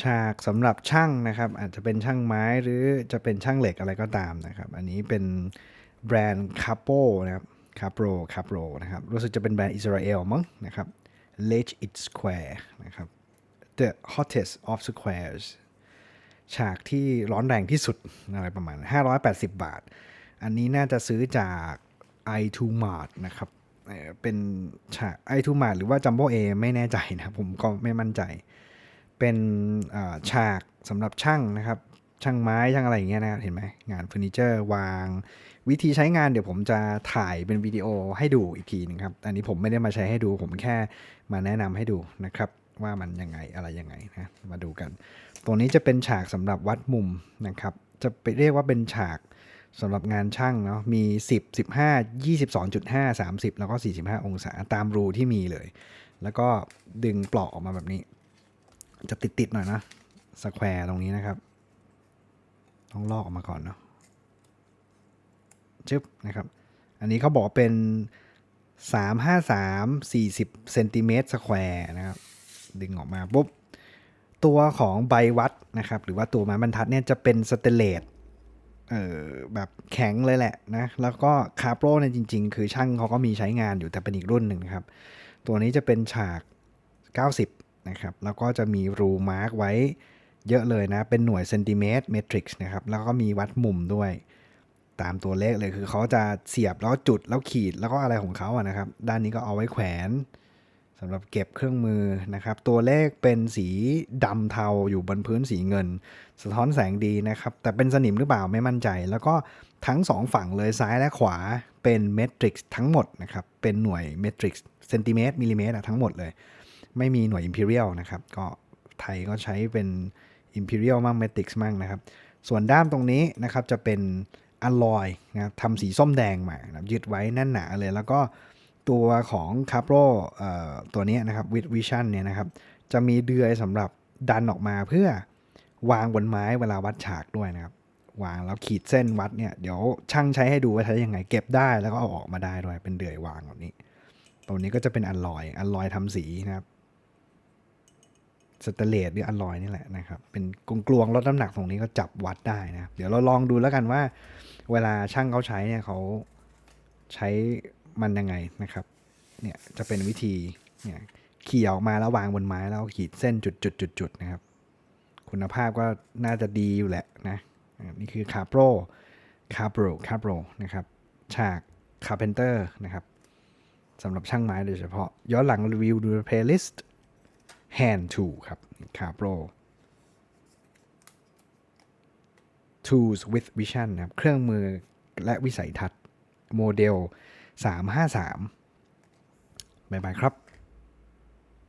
ฉากสำหรับช่างนะครับ อาจจะเป็นช่างไม้หรือจะเป็นช่างเหล็กอะไรก็ตามนะครับ อันนี้เป็นแบรนด์ c a p o นะครับ c a p r o c a p r o นะครับ รู้สึกจะเป็นแบรนด์อิสราเอลมั้งนะครับ Let it square นะครับ the hottest of squares ฉากที่ร้อนแรงที่สุดอะไรประมาณ 580 บาท อันนี้น่าจะซื้อจาก i2 Mart นะครับเป็นฉาก i2 Mart หรือว่า Jumbo A ไม่แน่ใจนะ ผมก็ไม่มั่นใจ เป็นฉากสำหรับช่างนะครับ ช่างไม้ช่างอะไรอย่างเงี้ยนะเห็นไหมงานเฟอร์นิเจอร์วาง วิธีใช้งานเดี๋ยวผมจะถ่ายเป็นวิดีโอให้ดูอีกทีนึงครับ อันนี้ผมไม่ได้มาใช้ให้ดูผมแค่มาแนะนำให้ดูนะครับ ว่ามันยังไงอะไรยังไงนะมาดูกัน ตรงนี้จะเป็นฉากสำหรับวัดมุมนะครับ จะไปเรียกว่าเป็นฉากสำหรับงานช่างเนาะมี 10 15 22.5 30 แล้วก็ 45 องศาตามรูที่มีเลย แล้วก็ดึงปลอกออกมาแบบนี้ จะติดๆหน่อยนะสแควร์ตรงนี้นะครับ ต้องลอกออกมาก่อนเนาะชึบนะครับ อันนี้เขาบอกว่าเป็น353 40เซนติเมตรสแควร์นะครับ ดึงออกมาปุ๊บ ตัวของใบวัดนะครับ หรือว่าตัวไม้บรรทัดเนี่ยจะเป็นสเตเลสเออแบบแข็งเลยแหละนะ แล้วก็คาร์โปรเนี่ยจริง ๆ คือช่างเขาก็มีใช้งานอยู่แต่เป็นอีกรุ่นหนึ่งครับ ตัวนี้จะเป็นฉาก 90 นะครับ แล้วก็จะมีรูมาร์กไว้เยอะเลยนะ เป็นหน่วยเซนติเมตรเมตริกซ์นะครับ แล้วก็มีวัดมุมด้วย ตามตัวเลขเลยคือเขาจะเสียบแล้วจุดแล้วขีดแล้วก็อะไรของเขาอะนะครับ ด้านนี้ก็เอาไว้แขวนสำหรับเก็บเครื่องมือนะครับ ตัวเลขเป็นสีดำเทาอยู่บนพื้นสีเงิน สะท้อนแสงดีนะครับ แต่เป็นสนิมหรือเปล่าไม่มั่นใจ แล้วก็ทั้งสองฝั่งเลยซ้ายและขวาเป็นเมตริกซ์ทั้งหมดนะครับ เป็นหน่วยเมตริกซ์เซนติเมตรมิลลิเมตรทั้งหมดเลย ไม่มีหน่วย Imperial นะครับ ก็ไทยก็ใช้เป็น Imperial มั่ง Matrix มั่งนะครับ ส่วนด้ามตรงนี้นะครับจะเป็นอ l ลอยนะครับทำสีส้มแดงมานะยึดไว้แน่นหนาเลย แล้วก็ตัวของ c a p r o เอ่อตัวนี้นะครับ with vision เนี่ยนะครับ จะมีเดือยสำหรับดันออกมาเพื่อวางบนไม้เวลาวัดฉากด้วยนะครับ วางแล้วขีดเส้นวัดเนี่ยเดี๋ยวช่างใช้ให้ดูว่าใช้ยังไงเก็บได้แล้วก็เอาออกมาได้ด้วยเป็นเดือยวางแบบนี้ตัวนี้ก็จะเป็นอัลลอยอัลลอยทำสีนะครับ สเตเลสหรืออลลอยนี่แหละนะครับ เป็นกลวงลดน้ำหนักตรงนี้ก็จับวัดได้นะเดี๋ยวเราลองดูแล้วกันว่า เวลาช่างเขาใช้เนี่ยเขาใช้มันยังไงนะครับ เนี่ยจะเป็นวิธีเนี่ยขี่ออกมาแล้ววางบนไม้แล้วขีดเส้นจุดๆๆๆนะครับ คุณภาพก็น่าจะดีอยู่แหละนะนี่คือคาโปรคาโปรคาโปรนะครับฉากคาเพนเตอร์นะครับสำหรับช่างไม้โดยเฉพาะ ย้อนหลังรีวิวดูเพลย์ลิสต์ hand tool ครับ Capro tools with vision นะครับ เครื่องมือและวิสัยทัศน์ โมเดล 353 บ๊ายบายครับ